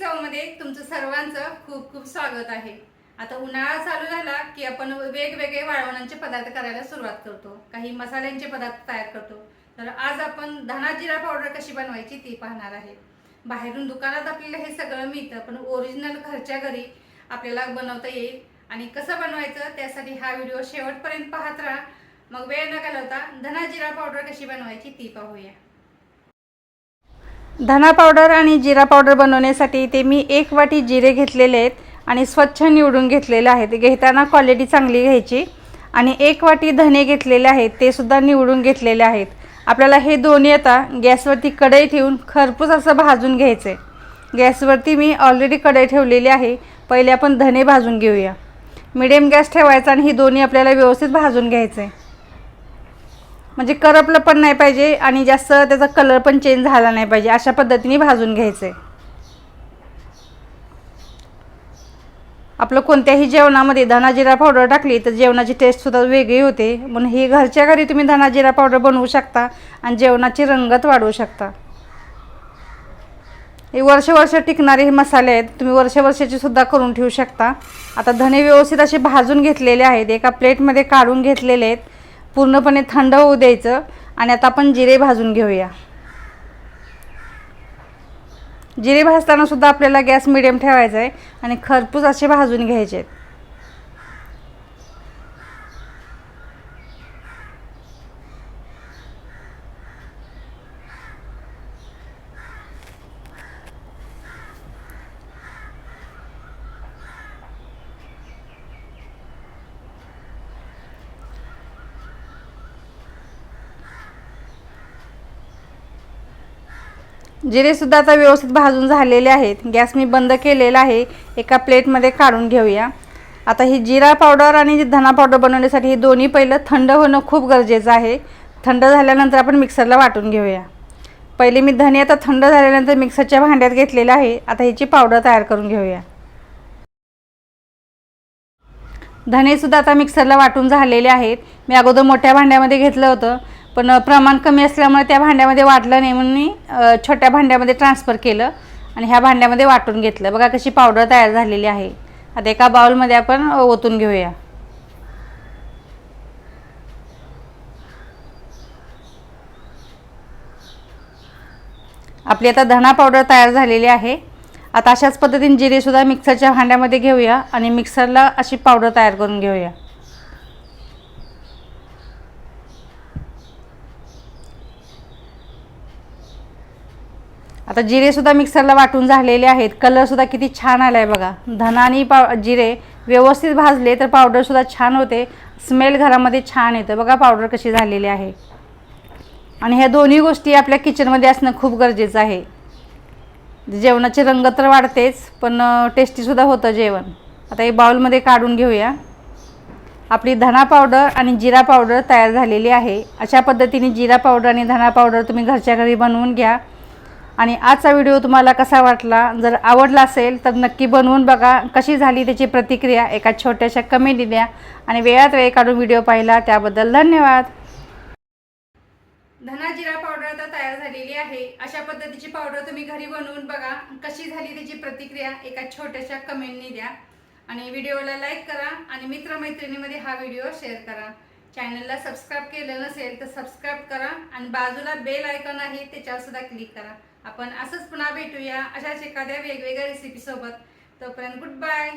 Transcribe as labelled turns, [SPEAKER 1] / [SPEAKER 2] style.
[SPEAKER 1] चवमध्ये तुमचं सर्वांचं खूप खूप स्वागत आहे. आता उन्हाळा चालू झाला की आपण वेगवेगळे वाळवणांचे पदार्थ करायला सुरुवात करतो. काही मसाल्यांचे पदार्थ तयार करतो. तर आज आपण धना जिरा पावडर कशी बनवायची ती पाहणार आहे. बाहेरून दुकानात आपल्याला हे सगळं मिळतं पण ओरिजिनल घरच्या घरी आपल्याला बनवता येईल. आणि कसं बनवायचं त्यासाठी हा व्हिडिओ शेवटपर्यंत पाहत राहा. मग वेळ न घालवता धना जिरा पावडर कशी बनवायची ती पाहूया. धना पावडर आणि जिरा पावडर बनवण्यासाठी ते मी एक वाटी जिरे घेतलेले आहेत आणि स्वच्छ निवडून घेतलेले आहेत. घेताना क्वालिटी चांगली घ्यायची आणि एक वाटी धने घेतलेले आहेत ते सुद्धा निवडून घेतलेले आहेत. आपल्याला हे दोन्ही आता गॅसवरती कढई ठेवून खरपूस असं भाजून घ्यायचं आहे गॅसवरती मी ऑलरेडी कढई ठेवलेली आहे. पहिले आपण धने भाजून घेऊया. मिडियम गॅस ठेवायचा आणि ही दोन्ही आपल्याला व्यवस्थित भाजून घ्यायचं आहे म्हणजे करपलं पण नाही पाहिजे आणि जास्त त्याचा कलर पण चेंज झाला नाही पाहिजे. अशा पद्धतीने भाजून घ्यायचं. आहे आपलं कोणत्याही जेवणामध्ये धना जिरा पावडर टाकली तर जेवणाची टेस्टसुद्धा वेगळी होते. म्हणून ही घरच्या घरी तुम्ही धना जिरा पावडर बनवू शकता आणि जेवणाची रंगत वाढवू शकता. हे वर्ष वर्ष टिकणारे हे मसाले आहेत. तुम्ही वर्ष वर्षाचे सुद्धा करून ठेवू शकता. आता धने व्यवस्थित असे भाजून घेतलेले आहेत. एका प्लेटमध्ये काढून घेतलेले आहेत. पूर्णपणे थंड होऊ द्यायचं आणि आता आपण जिरे भाजून घेऊया. जिरे भाजताना सुद्धा आपल्याला गॅस मिडियम ठेवायचा आहे आणि खरपूस असे भाजून घ्यायचे आहेत. जिरेसुद्धा आता व्यवस्थित भाजून झालेले आहेत. गॅस मी बंद केलेला आहे. एका प्लेटमध्ये काढून घेऊया. आता ही जिरा पावडर आणि धना पावडर बनवण्यासाठी हे दोन्ही पहिलं थंड होणं खूप गरजेचं आहे. थंड झाल्यानंतर आपण मिक्सरला वाटून घेऊया. पहिले मी धने आता थंड झाल्यानंतर मिक्सरच्या भांड्यात घेतलेलं आहे. आता ह्याची पावडर तयार करून घेऊया. धनेसुद्धा आता मिक्सरला वाटून झालेले आहेत. मी अगोदर मोठ्या भांड्यामध्ये घेतलं होतं. पण प्रमाण कमी असल्यामुळे त्या भांड्यामध्ये वाटलं नाही म्हणून मी छोट्या भांड्यामध्ये ट्रान्सफर केलं आणि ह्या भांड्यामध्ये वाटून घेतलं. बघा कशी पावडर तयार झालेली आहे. आता एका बाउलमध्ये आपण ओतून घेऊया. आपली आता धना पावडर तयार झालेली आहे. आता अशाच पद्धतीने जिरेसुद्धा मिक्सरच्या भांड्यामध्ये घेऊया आणि मिक्सरला अशी पावडर तयार करून घेऊया. आता जिरेसुद्धा मिक्सरला वाटून झालेले आहेत. कलरसुद्धा किती छान आला आहे बघा. धनानी आणि पाव जिरे व्यवस्थित भाजले तर पावडरसुद्धा छान होते. स्मेल घरामध्ये छान येतं. बघा पावडर कशी झालेली आहे. आणि ह्या दोन्ही गोष्टी आपल्या किचनमध्ये असणं खूप गरजेचं आहे. जेवणाचे रंग तर वाढतेच पण टेस्टीसुद्धा होतं जेवण. आता हे बाउलमध्ये काढून घेऊया. आपली धना पावडर आणि जिरा पावडर तयार झालेली आहे. अशा पद्धतीने जिरा पावडर आणि धना पावडर तुम्ही घरच्या घरी बनवून घ्या. आणि आजचा व्हिडिओ तुम्हाला कसा वाटला जर आवडला असेल तर नक्की बनवून बघा. कशी झाली त्याची प्रतिक्रिया एका छोट्याशा कमेंट द्या आणि वेळात वेळ काढून व्हिडिओ पाहिला त्याबद्दल धन्यवाद. धना जिरा पावडर आता तयार झालेली आहे. अशा पद्धतीची पावडर तुम्ही घरी बनवून बघा. कशी झाली त्याची प्रतिक्रिया एका छोट्याशा कमेंटनी द्या. आणि व्हिडिओला लाईक करा आणि मित्रमैत्रिणीमध्ये हा व्हिडिओ शेअर करा. चॅनलला सबस्क्राईब केलं नसेल तर सबस्क्राईब करा आणि बाजूला बेल आयकॉन आहे त्याच्यावर सुद्धा क्लिक करा. आपण असंच पुन्हा भेटूया अशाच एखाद्या वेगवेगळ्या रेसिपीसोबत तोपर्यंत गुड बाय